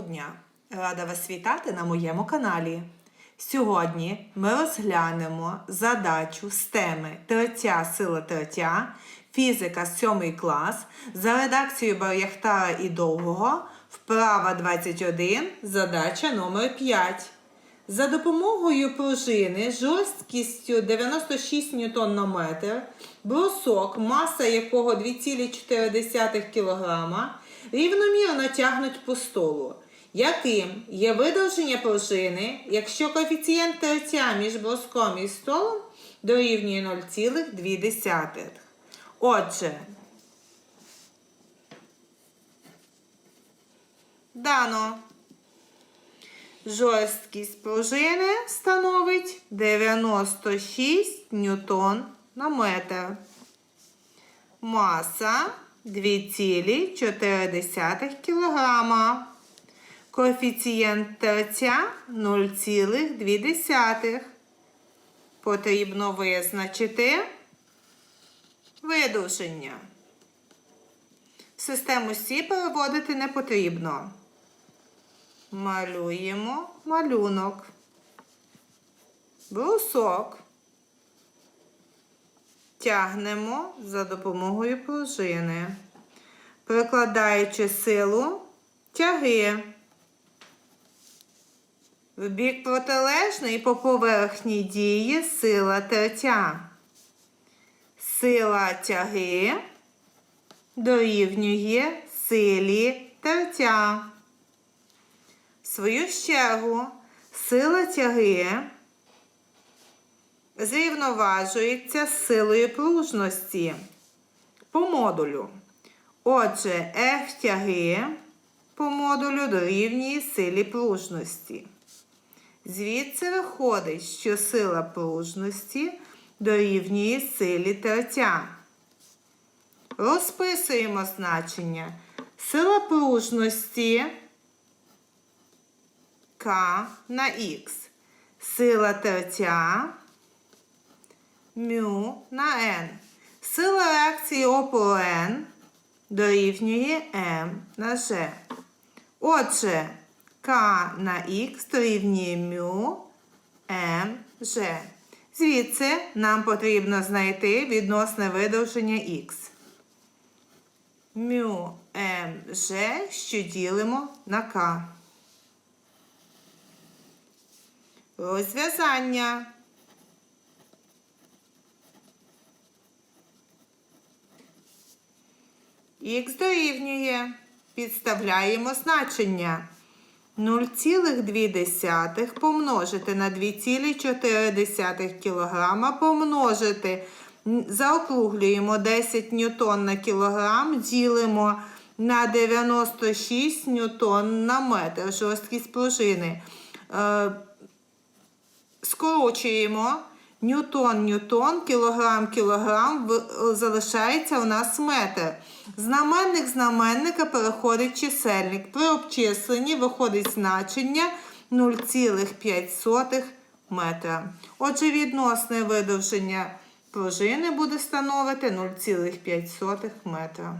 Дня! Рада вас вітати на моєму каналі. Сьогодні ми розглянемо задачу з теми Третя сила третя, фізика 7 клас за редакцією Бар'яхтара і Довгого, вправа 21, задача номер 5. За допомогою пружини жорсткістю 96 Нм брусок, маса якого 2,4 кг, рівномірно тягнуть по столу. Яким є видовження пружини, якщо коефіцієнт тертя між бруском і столом дорівнює 0,2. Отже, дано. Жорсткість пружини становить 96 ньютон на метр. Маса 2,4 кг. Коефіцієнт тертя 0,2. Потрібно визначити видовження. В систему Сі переводити не потрібно. Малюємо малюнок. Брусок. Тягнемо за допомогою пружини, прикладаючи силу тяги. В бік протилежний по поверхні діє сила тертя. Сила тяги дорівнює силі тертя. В свою чергу, сила тяги зрівноважується з силою пружності по модулю. Отже, F тяги по модулю дорівнює силі пружності. Звідси виходить, що сила пружності дорівнює силі тертя. Розписуємо значення. Сила пружності К на Х. Сила тертя μ на N. Сила реакції опору N дорівнює М на G. Отже, К на Х дорівнює μ М G. Звідси нам потрібно знайти відносне видовження Х. μ М G, що ділимо на К. Розв'язання. Х дорівнює. Підставляємо значення. 0,2 помножити на 2,4 кг помножити. Заокруглюємо 10 ньютон на кілограм, ділимо на 96 ньютон на метр жорсткість пружини. Е, скорочуємо ньютон, ньютон, кілограм, кілограм, залишається у нас метр. Знаменник знаменника переходить чисельник. При обчисленні виходить значення 0,5 метра. Отже, відносне видовження пружини буде становити 0,5 метра.